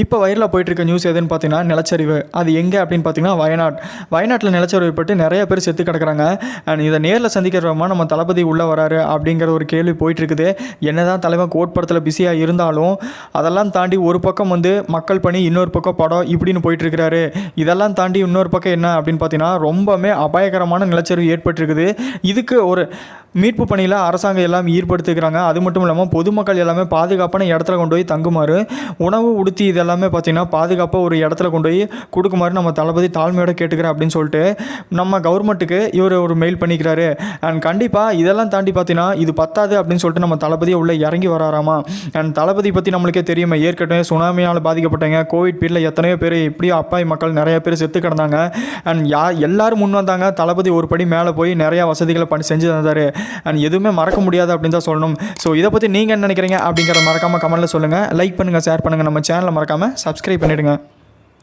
இப்போ வயலில் போயிட்டுருக்க நியூஸ் எதுன்னு பார்த்தீங்கன்னா நிலச்சரிவு. அது எங்கே அப்படின்னு பார்த்தீங்கன்னா வயநாட். வயநாட்டில் நிலச்சரிவு பட்டு நிறைய பேர் செத்து கிடக்குறாங்க. அண்ட் இதை நேரில் சந்திக்கிறவமா நம்ம தளபதி உள்ளே வராரு அப்படிங்கிற ஒரு கேள்வி போயிட்டுருக்குது. என்னதான் தலைவன் கோட் படத்தில் பிஸியாக இருந்தாலும் அதெல்லாம் தாண்டி ஒரு பக்கம் வந்து மக்கள் பணி இன்னொரு பக்கம் படம் இப்படின்னு போயிட்டுருக்கிறாரு. இதெல்லாம் தாண்டி இன்னொரு பக்கம் என்ன அப்படின்னு பார்த்தீங்கன்னா ரொம்பவுமே அபாயகரமான நிலச்சரிவு ஏற்பட்டிருக்குது. இதுக்கு ஒரு மீட்பு பணியில் அரசாங்கம் எல்லாம் ஈடுபடுத்துக்கிறாங்க அது மட்டும் இல்லாமல் பொதுமக்கள் எல்லாமே பாதுகாப்பான இடத்துல கொண்டு போய் தங்குமாறு உணவு உடுத்தி இதெல்லாமே பார்த்திங்கன்னா பாதுகாப்பாக ஒரு இடத்துல கொண்டு போய் கொடுக்குமாறு நம்ம தளபதி தாழ்மையோட கேட்டுக்கிறேன் அப்படின்னு சொல்லிட்டு நம்ம கவர்மெண்ட்டுக்கு இவர் ஒரு மெயில் பண்ணிக்கிறாரு. அண்ட் கண்டிப்பாக இதெல்லாம் தாண்டி பார்த்தீங்கன்னா இது பத்தாது அப்படின்னு சொல்லிட்டு நம்ம தளபதியை உள்ளே இறங்கி வராராமா? அண்ட் தளபதி பற்றி நம்மளுக்கே தெரியுமா. ஏற்கனவே சுனாமியால் பாதிக்கப்பட்டவங்க கோவிட் பீரியடில் எத்தனையோ பேர் இப்படி அப்பாய் மக்கள் நிறைய பேர் செத்து கிடந்தாங்க. அண்ட் யா எல்லாரும் முன் வந்தாங்க. தளபதி ஒரு படி மேலே போய் நிறையா வசதிகளை பண்ணி செஞ்சு தந்தார். அண்ட் எதுவுமே மறக்க முடியாது அப்படின்னு தான் சொல்லணும். ஸோ இதை பற்றி நீங்கள் என்ன நினைக்கிறீங்க அப்படிங்கிற மறக்காமல் கமெண்ட்டில் சொல்லுங்கள் லைக் பண்ணுங்கள் ஷேர் பண்ணுங்கள் நம்ம சேனலை மறக்காமல் சப்ஸ்கிரைப் பண்ணிவிடுங்க